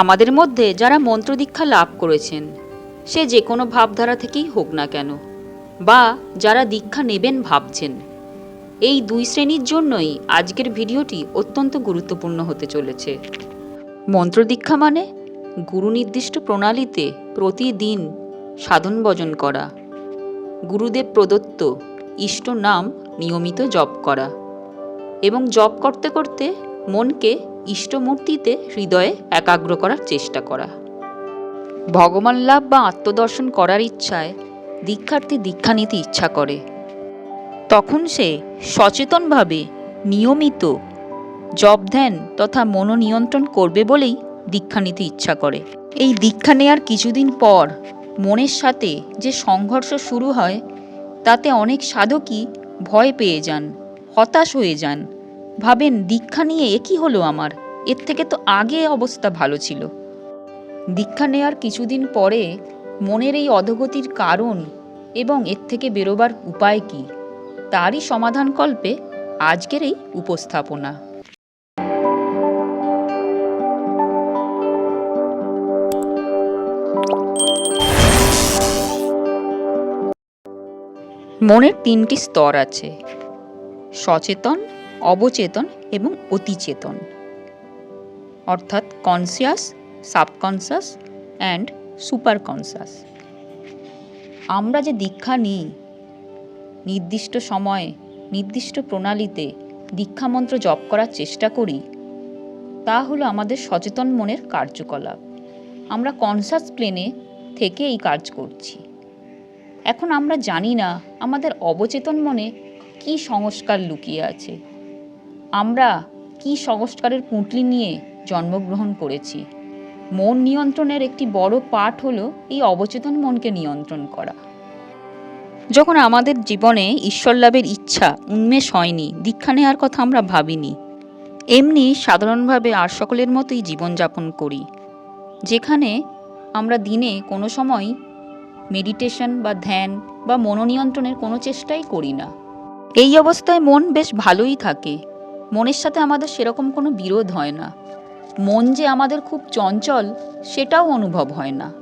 আমাদের মধ্যে যারা মন্ত্রদীক্ষা লাভ করেছেন, সে যে কোনো ভাবধারা থেকেই হোক না কেন, বা যারা দীক্ষা নেবেন ভাবছেন, এই দুই শ্রেণির জন্যই আজকের ভিডিওটি অত্যন্ত গুরুত্বপূর্ণ হতে চলেছে। মন্ত্রদীক্ষা মানে গুরু নির্দিষ্ট প্রণালীতে প্রতিদিন সাধন ভজন করা, গুরুদেব প্রদত্ত ইষ্ট নাম নিয়মিত জপ করা, এবং জপ করতে করতে মনকে ইষ্টমূর্তিতে হৃদয়ে একাগ্র করার চেষ্টা করা। ভগবান লাভ বা আত্মদর্শন করার ইচ্ছায় দীক্ষার্থী দীক্ষা নিতে ইচ্ছা করে। তখন সে সচেতনভাবে নিয়মিত জব ধ্যান তথা মনোনিয়ন্ত্রণ করবে বলেই দীক্ষা নিতে ইচ্ছা করে। এই দীক্ষা নেয়ার কিছুদিন পর মনের সাথে যে সংঘর্ষ শুরু হয়, তাতে অনেক সাধকই ভয় পেয়ে যান, হতাশ হয়ে যান। ভাবেন দীক্ষা নিয়ে এ কী হলো আমার? এর থেকে তো আগে অবস্থা ভালো ছিল। দীক্ষা নেয়ার কিছুদিন পরে মনের এই অধগতির কারণ এবং এর থেকে বেরোবার উপায় কী? তারই সমাধানকল্পে আজকের এই উপস্থাপনা। মনের তিনটি স্তর আছে। সচেতন অবচেতন এবং অতিচেতন। অর্থাৎ conscious subconscious and super conscious আমরা যে দীক্ষা নিই, নির্দিষ্ট সময়ে, নির্দিষ্ট প্রণালীতে দীক্ষামন্ত্র জপ করার চেষ্টা করি, তা হলো আমাদের সচেতন মনের কার্যকলাপ। আমরা কনসাস প্লেনে থেকে এই কাজ করছি। এখন আমরা জানি না আমাদের অবচেতন মনে কি সংস্কার লুকিয়ে আছে। আমরা কি সংস্কারের পুঁটলি নিয়ে জন্মগ্রহণ করেছি? মন নিয়ন্ত্রণের একটি বড় পাঠ হলো এই অবচেতন মনকে নিয়ন্ত্রণ করা। যখন আমাদের জীবনে ঈশ্বর লাভের ইচ্ছা উন্মেষ হয়নি, দীক্ষা নেওয়ার কথা আমরা ভাবিনি, এমনি সাধারণভাবে আর সকলের মতোই জীবনযাপন করি, যেখানে আমরা দিনে কোনো সময় মেডিটেশন বা ধ্যান বা মনোনিয়ন্ত্রণের কোনো চেষ্টাই করি না। এই অবস্থায় মন বেশ ভালোই থাকে। মনের সাথে আমাদের সেরকম কোনো বিরোধ হয় না। মন যে আমাদের খুব চঞ্চল, সেটাও অনুভব হয় না।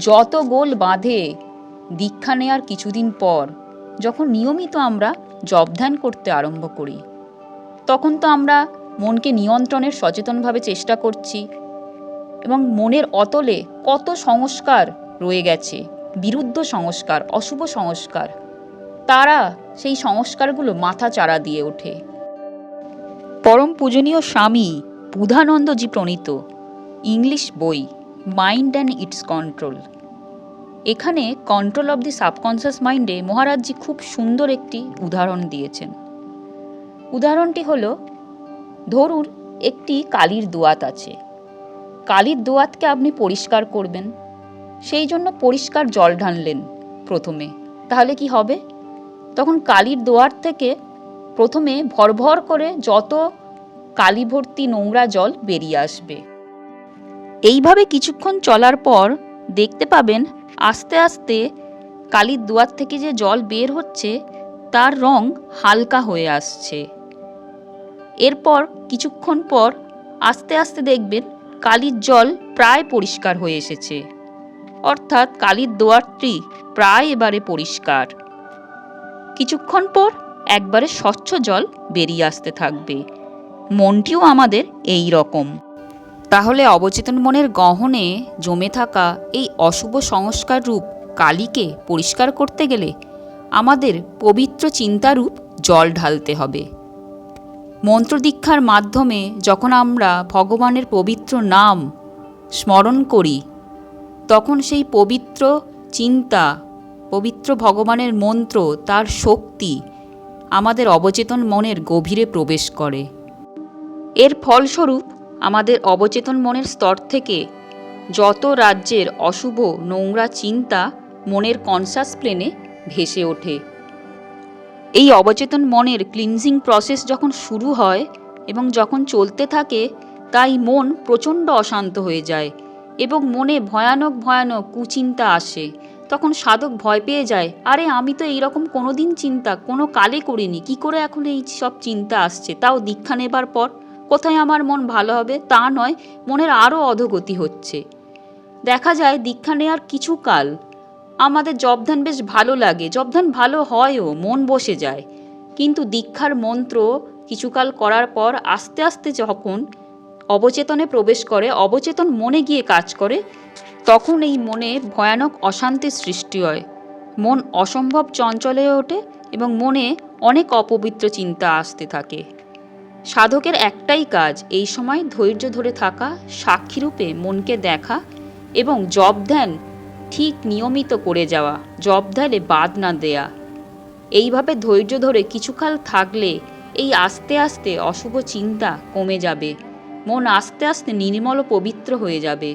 যত গোল বাঁধে, দীক্ষা নেয়ার কিছুদিন পর, যখন নিয়মিত আমরা জবধ্যান করতে আরম্ভ করি, তখন তো আমরা মনকে নিয়ন্ত্রণের সচেতনভাবে চেষ্টা করছি এবং মনের অতলে কত সংস্কার রয়ে গেছে, বিরুদ্ধ সংস্কার, অশুভ সংস্কার, তারা সেই সংস্কারগুলো মাথা চারা দিয়ে ওঠে। পরম পূজনীয় স্বামী বুধানন্দজি প্রণীত। ইংলিশ বই মাইন্ড অ্যান্ড ইটস কন্ট্রোল এখানে কন্ট্রোল অব দি সাবকনসিয়াস মাইন্ডে মহারাজজি খুব সুন্দর একটি উদাহরণ দিয়েছেন। উদাহরণটি হল, ধরুন একটি কালির দোয়াত আছে। কালির দোয়াতকে আপনি পরিষ্কার করবেন। সেই জন্য পরিষ্কার জল ঢানলেন প্রথমে। তাহলে কি হবে? তখন কালির দোয়ার থেকে প্রথমে ভরভর করে যত কালি ভর্তি নোংরা জল বেরিয়ে আসবে। এইভাবে কিছুক্ষণ চলার পর দেখতে পাবেন আস্তে আস্তে কালির দুয়ার থেকে যে জল বের হচ্ছে, তার রং হালকা হয়ে আসছে। এরপর কিছুক্ষণ পর আস্তে আস্তে দেখবেন কালির জল প্রায় পরিষ্কার হয়ে এসেছে। অর্থাৎ কালির দোয়ারটি প্রায় এবারে পরিষ্কার। কিছুক্ষণ পর একবারে স্বচ্ছ জল বেরিয়ে আসতে থাকবে। মনটিও আমাদের এই রকম। তাহলে অবচেতন মনের গহনে জমে থাকা এই অশুভ সংস্কার রূপ কালীকে পরিষ্কার করতে গেলে আমাদের পবিত্র চিন্তারূপ জল ঢালতে হবে। মন্ত্রদীক্ষার মাধ্যমে যখন আমরা ভগবানের পবিত্র নাম স্মরণ করি, তখন সেই পবিত্র চিন্তা, পবিত্র ভগবানের মন্ত্র, তার শক্তি আমাদের অবচেতন মনের গভীরে প্রবেশ করে। এর ফলস্বরূপ, আমাদের অবচেতন মনের স্তর থেকে যত রাজ্যের অশুভ নোংরা চিন্তা মনের কনসাস প্লেনে ভেসে ওঠে। এই অবচেতন মনের ক্লিনজিং প্রসেস যখন শুরু হয় এবং যখন চলতে থাকে, তাই মন প্রচণ্ড অশান্ত হয়ে যায় এবং মনে ভয়ানক ভয়ানক কুচিন্তা আসে। তখন সাধক ভয় পেয়ে যায়, আরে, আমি তো এইরকম কোনো দিন চিন্তা, কোনো কালে করিনি, কি করে এখন এই সব চিন্তা আসছে? তাও দীক্ষা নেবার পর? কোথায় আমার মন ভালো হবে? তা নয়, মনের আরও অধোগতি হচ্ছে। দেখা যায় দীক্ষা নেওয়ার কিছু কাল, আমাদের জবধান বেশ ভালো লাগে, জবধান ভালো হয়ও, মন বসে যায়। কিন্তু দীক্ষার মন্ত্র কিছুকাল করার পর আস্তে আস্তে যখন অবচেতনে প্রবেশ করে, অবচেতন মনে গিয়ে কাজ করে, তখন এই মনে ভয়ানক অশান্তির সৃষ্টি হয়। মন অসম্ভব চঞ্চল হয়ে ওঠে এবং মনে অনেক অপবিত্র চিন্তা আসতে থাকে। সাধকের একটাই কাজ, এই সময় ধৈর্য ধরে থাকা, সাক্ষীরূপে মনকে দেখা এবং জব ধ্যান ঠিক নিয়মিত করে যাওয়া জব ধ্যানে বাদ না দেয়া। এইভাবে ধৈর্য ধরে কিছুকাল থাকলে এই আস্তে আস্তে অশুভ চিন্তা কমে যাবে। মন আস্তে আস্তে নির্মল ও পবিত্র হয়ে যাবে।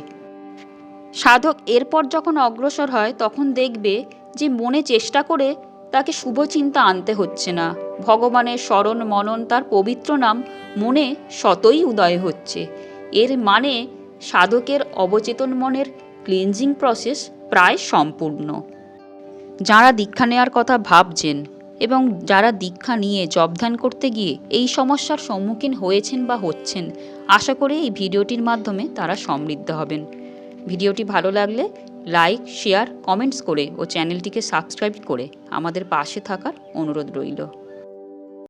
সাধক এরপর যখন অগ্রসর হয়, তখন দেখবে যে মনে চেষ্টা করে তাকে শুভ চিন্তা আনতে হচ্ছে না। ভগবানের স্মরণ, মনন, তার পবিত্র নাম মনে শতই উদয় হচ্ছে। এর মানে সাধকের অবচেতন মনের ক্লিনজিং প্রসেস প্রায় সম্পূর্ণ। যারা দীক্ষা নেওয়ার কথা ভাবছেন এবং যারা দীক্ষা নিয়ে জবধান করতে গিয়ে এই সমস্যার সম্মুখীন হয়েছেন বা হচ্ছেন, আশা করি এই ভিডিওটির মাধ্যমে তারা সমৃদ্ধ হবেন। ভিডিওটি ভালো লাগলে লাইক, শেয়ার, কমেন্টস করে ও চ্যানেলটিকে সাবস্ক্রাইব করে আমাদের পাশে থাকার অনুরোধ রইল।